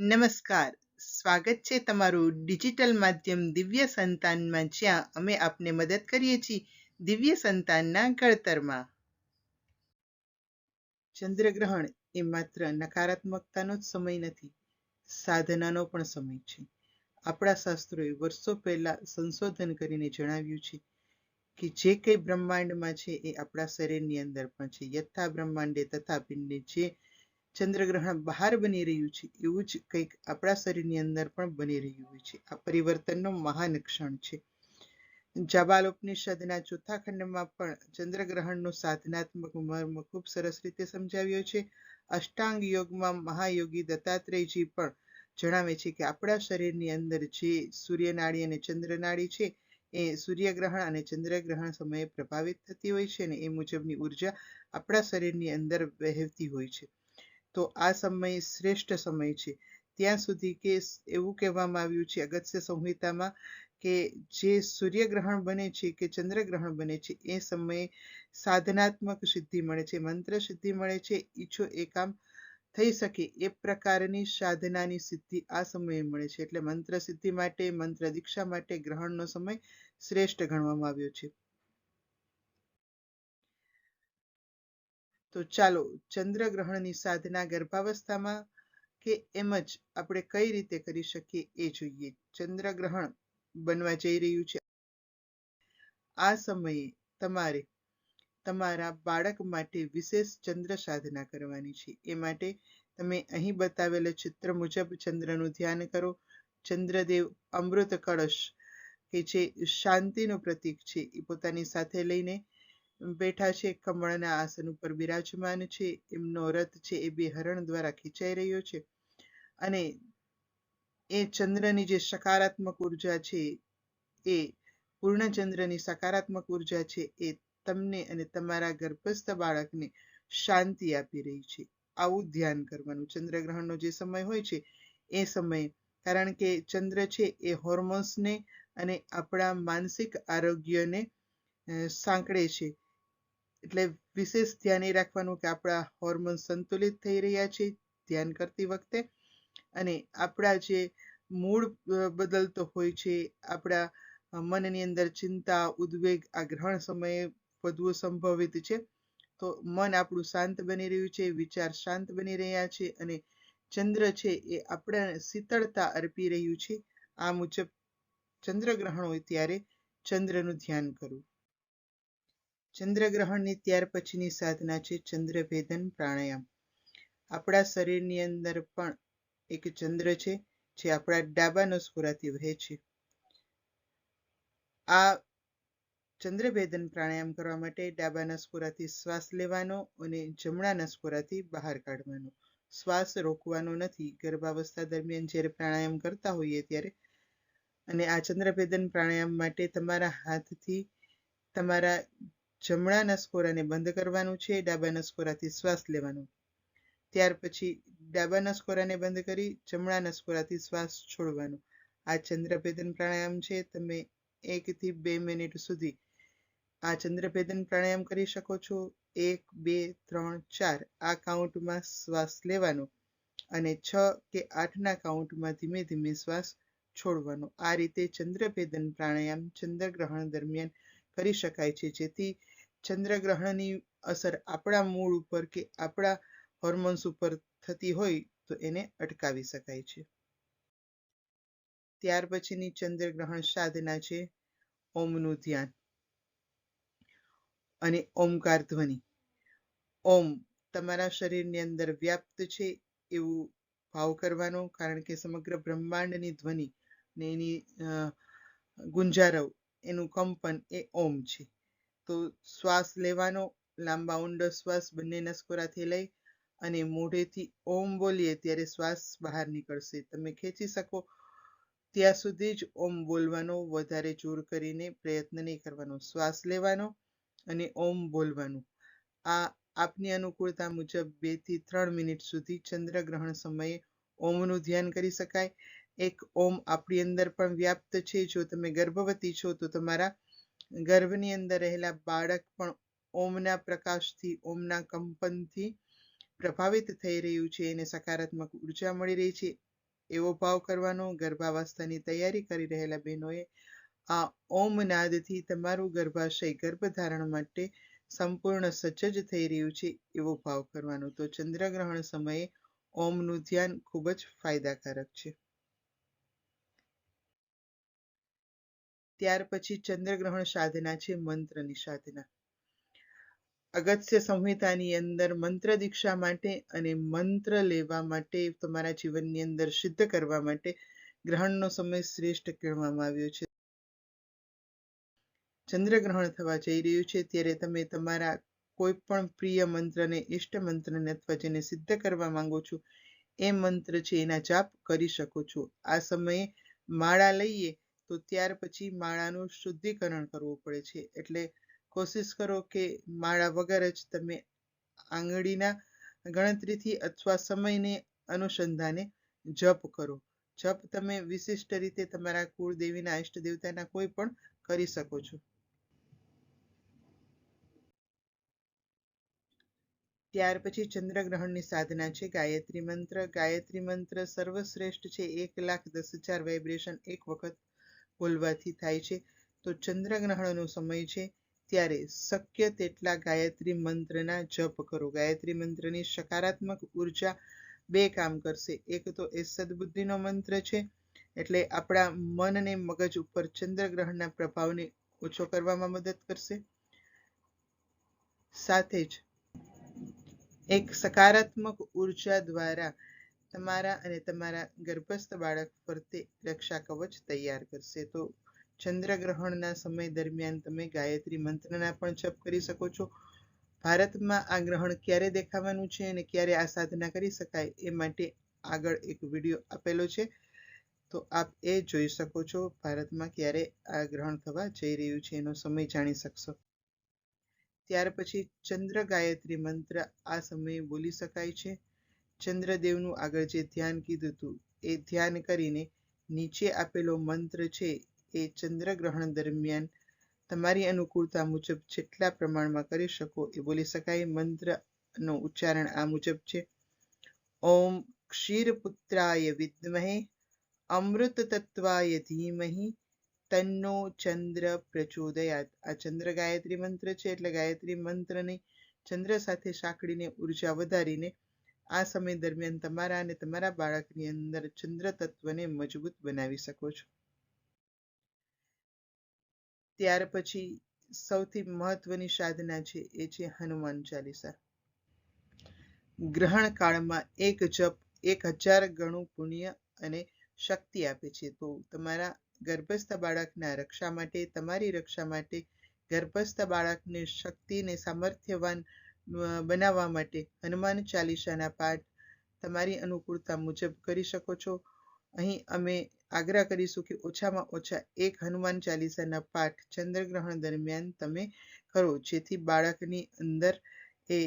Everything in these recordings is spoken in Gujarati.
નમસ્કાર. સ્વાગત છે તમારું ડિજિટલ માધ્યમ દિવ્ય સંતાનમાં, જ્યાં અમે આપને મદદ કરીએ છીએ દિવ્ય સંતાનના ઘડતરમાં. ચંદ્રગ્રહણ એ માત્ર નકારાત્મકતાનો જ સમય નથી, સાધનાનો પણ સમય છે. આપણા શાસ્ત્રોએ વર્ષો પહેલા સંશોધન કરીને જણાવ્યું છે કે જે કંઈ બ્રહ્માંડમાં છે એ આપણા શરીરની અંદર પણ છે. યથા બ્રહ્માંડે તથા પિંડે જે ચંદ્રગ્રહણ બહાર બની રહ્યું છે, એવું જ કંઈક આપણા શરીરની અંદર પણ બની રહ્યું હોય છે. આ પરિવર્તનનો મહાન ક્ષણ છે. જાબાલોપનિષદના ચોથા ખંડમાં પણ ચંદ્રગ્રહણનો સાધનાત્મક મર્મ ખૂબ સરસ રીતે સમજાવ્યો છે. અષ્ટાંગ યોગમાં મહાયોગી દત્તાત્રેયજી પણ જણાવે છે કે આપણા શરીરની અંદર જે સૂર્યનાળી અને ચંદ્રનાળી છે, એ સૂર્યગ્રહણ અને ચંદ્રગ્રહણ સમયે પ્રભાવિત થતી હોય છે અને એ મુજબની ઊર્જા આપણા શરીરની અંદર વહેતી હોય છે. તો આ સમય શ્રેષ્ઠ સમય છે. ત્યાં સુધી કે એવું કહેવામાં આવ્યું છે અગત્ય સંહિતામાં કે જે સૂર્યગ્રહણ બને છે કે ચંદ્રગ્રહણ બને છે, એ સમયે સાધનાત્મક સિદ્ધિ મળે છે. મંત્ર સિદ્ધિ મળે છે, ઈચ્છો એ કામ થઈ શકે, એ પ્રકારની સાધનાની સિદ્ધિ આ સમયે મળે છે. એટલે મંત્ર સિદ્ધિ માટે, મંત્ર દીક્ષા માટે ગ્રહણનો સમય શ્રેષ્ઠ ગણવામાં આવ્યો છે. તો ચાલો ચંદ્રગ્રહણની સાધના ગર્ભાવસ્થામાં કે એમ જ આપણે કઈ રીતે કરી શકીએ એ જોઈએ. ચંદ્રગ્રહણ બનવા જઈ રહ્યું છે. આ સમયે તમારે તમારા બાળક માટે વિશેષ ચંદ્ર સાધના કરવાની છે. એ માટે તમે અહીં બતાવેલા ચિત્ર મુજબ ચંદ્રનું ધ્યાન કરો. ચંદ્રદેવ અમૃત કળશ, કે જે શાંતિનું પ્રતીક છે, એ પોતાની સાથે લઈને બેઠા છે કમળના આસન ઉપર બિરાજમાન છે, એમનો રથ છે એ બે હરણ દ્વારા ખીચાઈ રહ્યો છે અને એ ચંદ્રની જે સકારાત્મક ઊર્જા છે એ પૂર્ણચંદ્રની સકારાત્મક ઊર્જા છે એ તમને અને તમારા ગર્ભસ્થ બાળકને શાંતિ આપી રહી છે. આવું ધ્યાન કરવાનું. ચંદ્રગ્રહણનો જે સમય હોય છે એ સમયે, કારણ કે ચંદ્ર છે એ હોર્મોન્સને અને આપણા માનસિક આરોગ્યને સાંકળે છે. એટલે વિશેષ ધ્યાન એ રાખવાનું કે આપણા હોર્મોન સંતુલિત થઈ રહ્યા છે ધ્યાન કરતી વખતે. અને આપણા જે મૂળ બદલતો હોય છે, આપણા મનની અંદર ચિંતા, ઉદ્વેગ આ ગ્રહણ સમયે વધુ સંભવિત છે. તો મન આપણું શાંત બની રહ્યું છે, વિચાર શાંત બની રહ્યા છે અને ચંદ્ર છે એ આપણાને શીતળતા અર્પી રહ્યું છે. આ મુજબ ચંદ્રગ્રહણ હોય ત્યારે ચંદ્રનું ધ્યાન કરવું. ચંદ્રગ્રહણની ત્યાર પછીની સાધના છે ચંદ્રભેદન પ્રાણાયામ. આપણા શરીરની અંદર પણ એક ચંદ્ર છે, જે આપણા ડાબા નસકોરાથી વહે છે. આ ચંદ્રભેદન પ્રાણાયામ કરવા માટે ડાબા નસકોરાથી શ્વાસ લેવાનો અને જમણા નસકોરાથી બહાર કાઢવાનો. શ્વાસ રોકવાનો નથી. ગર્ભાવસ્થા દરમિયાન જ્યારે પ્રાણાયામ કરતા હોઈએ ત્યારે. અને આ ચંદ્રભેદન પ્રાણાયામ માટે તમારા હાથથી તમારા જમણા નસકોરાને બંધ કરવાનું છે, ડાબા નસકોરાથી શ્વાસ લેવાનો. ત્યાર પછી ડાબા નસકોરાને બંધ કરી જમણા નસકોરાથી શ્વાસ છોડવાનો. આ ચંદ્રભેદન પ્રાણાયામ છે, તમે એકથી બે મિનિટ સુધી આ ચંદ્રભેદન પ્રાણાયામ કરી શકો છો. એક, બે, ત્રણ, ચાર, આ કાઉન્ટમાં શ્વાસ લેવાનો અને છ કે આઠના કાઉન્ટમાં ધીમે ધીમે શ્વાસ છોડવાનો. આ રીતે ચંદ્રભેદન પ્રાણાયામ ચંદ્રગ્રહણ દરમિયાન કરી શકાય છે, જેથી ચંદ્રગ્રહણની અસર આપણા મૂળ ઉપર કે આપણા હોર્મોન્સ ઉપર થતી હોય તો એને અટકાવી શકાય છે. ત્યાર પછીની ચંદ્રગ્રહણ સાધના છે ઓમનું ધ્યાન. અને ઓમકાર ધ્વનિ. ઓમ તમારા શરીરની અંદર વ્યાપ્ત છે એવું ભાવ કરવાનો, કારણ કે સમગ્ર બ્રહ્માંડની ધ્વનિ ને એની ગુંજારવ, એનું કંપન એ ઓમ છે. તો શ્વાસ લેવાનો, લાંબા ઊંડો શ્વાસ બંને નસકોરાથી લઈ અને મોઢેથી ઓમ બોલીએ ત્યારે શ્વાસ બહાર નીકળશે. તમે ખેંચી શકો. ત્યાં સુધી જ ઓમ બોલવાનો, વધારે જોર કરીને પ્રયત્ન નહીં કરવાનો. શ્વાસ લેવાનો અને ઓમ બોલવાનું. આ આપની અનુકૂળતા મુજબ બેથી ત્રણ મિનિટ સુધી ચંદ્રગ્રહણ સમયે ઓમનું ધ્યાન કરી શકાય. એક ઓમ આપણી અંદર પણ વ્યાપ્ત છે. જો તમે ગર્ભવતી છો તો તમારા ગર્ભની અંદર રહેલા બાળક પણ ઓમના પ્રકાશથી, ઓમના કંપનથી પ્રભાવિત થઈ રહ્યું છે. એને સકારાત્મક ઊર્જા મળી રહી છે. એવો ભાવ કરવાનો ગર્ભાવસ્થાની તૈયારી કરી રહેલા બહેનોએ આ ઓમ નાદથી તમારું ગર્ભાશય ગર્ભધારણ માટે સંપૂર્ણ સજ્જ થઈ રહ્યું છે એવો ભાવ કરવાનો. તો ચંદ્રગ્રહણ સમયે ઓમનું ધ્યાન ખૂબ જ ફાયદાકારક છે. ત્યાર પછી ચંદ્રગ્રહણ સાધના છે મંત્રની સાધના. અગત્ય સંહિતાની અંદર મંત્ર દીક્ષા માટે અને મંત્ર લેવા માટે તમારા જીવનની અંદર સિદ્ધ કરવા માટે ગ્રહણનો સમય શ્રેષ્ઠ કહેવામાં આવ્યો છે. ચંદ્રગ્રહણ થવા જઈ રહ્યું છે ત્યારે તમે તમારા કોઈ પણ પ્રિય મંત્રને, ઈષ્ટ મંત્રને અથવા જેને સિદ્ધ કરવા માંગો છો, એ મંત્ર છે એના જાપ કરી શકો છો. આ સમયે માળા લઈએ તો ત્યાર પછી માળાનું શુદ્ધિકરણ કરવું પડે છે. એટલે કોશિશ કરો કે માળા વગર જ તમે આંગળીના ગણતરીથી અથવા સમયને અનુસંધાને જપ કરો. જપ તમે વિશિષ્ટ રીતે તમારા કુળદેવીના ઇષ્ટ દેવતાના કોઈ પણ કરી શકો છો. ત્યાર પછી ચંદ્રગ્રહણની સાધના છે. ગાયત્રી મંત્ર. ગાયત્રી મંત્ર સર્વશ્રેષ્ઠ છે. એક લાખ દસ હજાર વાઇબ્રેશન એક વખત બોલવાથી થાય છે. તો ચંદ્રગ્રહણનો સમય છે ત્યારે શક્ય તેટલા ગાયત્રી મંત્રના જપ કરો. ગાયત્રી મંત્રની સકારાત્મક ઊર્જા બે કામ કરશે. એક તો એ સદબુદ્ધિનો મંત્ર છે, એટલે આપણા મનને મગજ ઉપર ચંદ્રગ્રહણના પ્રભાવને ઓછો કરવામાં મદદ કરશે. સાથે જ એક સકારાત્મક ઊર્જા દ્વારા તમારા અને તમારા ગર્ભસ્થ બાળક ફરતે રક્ષા કવચ તૈયાર કરશે. તો ચંદ્રગ્રહણના સમય દરમિયાન તમે ગાયત્રી મંત્રના પણ જપ કરી શકો છો. ભારતમાં આ ગ્રહણ ક્યારે દેખાવાનું છે અને ક્યારે આ સાધના કરી શકાય એ માટે આગળ એક વીડિયો આપેલો છે. તો આપ એ જોઈ શકો છો ભારતમાં ક્યારે આ ગ્રહણ થવા જઈ રહ્યું છે એનો સમય જાણી શકશો. ત્યાર પછી ચંદ્ર ગાયત્રી મંત્ર આ સમયે બોલી શકાય છે. ચંદ્રદેવનું આગળ જે ધ્યાન કીધું હતું, એ ધ્યાન કરીને નીચે આપેલો મંત્ર છે એ ચંદ્રગ્રહણ દરમિયાન તમારી અનુકૂળતા મુજબ જેટલા પ્રમાણમાં કરી શકો એ બોલી શકાય. મંત્રનો ઉચ્ચારણ આ મુજબ છે. ઓમ ક્ષીરપુત્રાય વિદ્મહે, અમૃત તત્વાય ધીમહી, તન્નો ચંદ્ર પ્રચોદયાત. આ ચંદ્ર ગાયત્રી મંત્ર છે એટલે ગાયત્રી મંત્રને ચંદ્ર સાથે સાંકળીને ઊર્જા વધારીને આ સમય દરમિયાન તમારા અને તમારા બાળકની અંદર ચંદ્ર તત્વને મજબૂત બનાવી શકો છો. ત્યાર પછી સૌથી મહત્વની સાધના છે, એ છે હનુમાન ચાલીસા. ગ્રહણ કાળમાં એક જપ એક હજાર ગણું પુણ્ય અને શક્તિ આપે છે. તો તમારા ગર્ભસ્થ બાળકના રક્ષા માટે, તમારી રક્ષા માટે ગર્ભસ્થ બાળકને શક્તિને સામર્થ્યવાન બનાવવા માટે હનુમાન ચાલીસાના પાઠ તમારી અનુકૂળતા મુજબ કરી શકો છો. અહીં અમે આગ્રહ કરીશું કે ઓછામાં ઓછા એક હનુમાન ચાલીસાના પાઠ ચંદ્રગ્રહણ દરમિયાન તમે કરો, જેથી બાળકની અંદર એ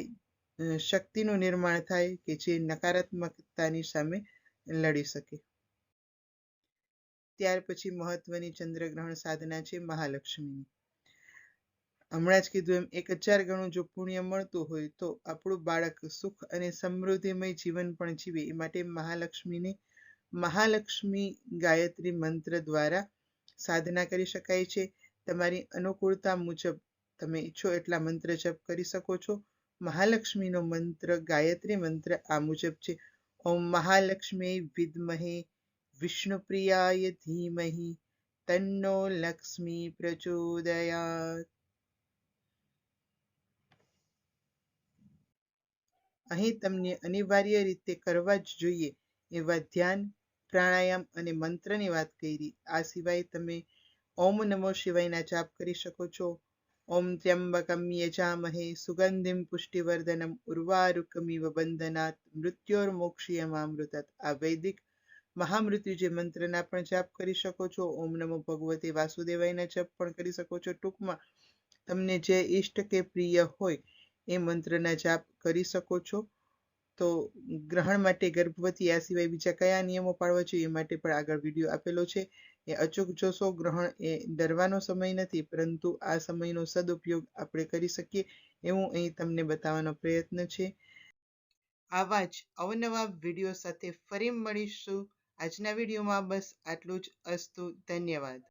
શક્તિનું નિર્માણ થાય કે જે નકારાત્મકતાની સામે લડી શકે. ત્યાર પછી મહત્વની ચંદ્રગ્રહણ સાધના છે મહાલક્ષ્મીની. હમણાં જ કીધું એમ, એક હજાર ગણું જો પુણ્ય મળતું હોય તો આપણું બાળક સુખ અને સમૃદ્ધિમય જીવન પણ જીવે. એ માટે મહાલક્ષ્મીને, મહાલક્ષ્મી ગાયત્રી મંત્ર દ્વારા સાધના કરી શકાય છે. તમારી અનુકૂળતા મુજબ તમે ઈચ્છો એટલા મંત્ર જપ કરી શકો છો. મહાલક્ષ્મીનો મંત્ર, ગાયત્રી મંત્ર આ મુજબ છે. ઓમ મહાલક્ષ્મી વિદ્મહે વિષ્ણુપ્રિયાય ધીમહી, તન્નો લક્ષ્મી પ્રચોદયાત. અહીં તમને અનિવાર્ય રીતે કરવા જ જોઈએ એવા ધ્યાન, પ્રાણાયામ અને મંત્રની વાત કરી. આ સિવાય તમે ઓમ નમો શિવાયના જાપ કરી શકો છો. ઓમ ત્ર્યંબકમ યજામહે સુગંધિમ પુષ્ટિવર્ધનમ ઉર્વારુકમિવ બંધનાત મૃત્યોર્મોક્ષીયમામૃતત. આ વૈદિક મહામૃત્યુજય મંત્રના પણ જાપ કરી શકો છો. ઓમ નમો ભગવતે વાસુદેવાયના જપ પણ કરી શકો છો. ટૂંકમાં તમને જે ઈષ્ટ કે પ્રિય હોય એ મંત્રના જાપ કરી શકો છો. તો ગ્રહણ માટે ગર્ભવતી આ સિવાય બીજા કયા નિયમો પાળવા જોઈએ એ માટે પણ આગળ વીડિયો આપેલો છે. એ અચૂક જોશો, ગ્રહણ એ ડરવાનો સમય નથી, પરંતુ આ સમયનો સદુપયોગ આપણે કરી શકીએ એવું અહીં તમને બતાવવાનો પ્રયત્ન છે. આવા જ અવનવા વીડિયો સાથે ફરી મળીશું. આજના વિડીયોમાં બસ આટલું જ. અસ્તુ, ધન્યવાદ.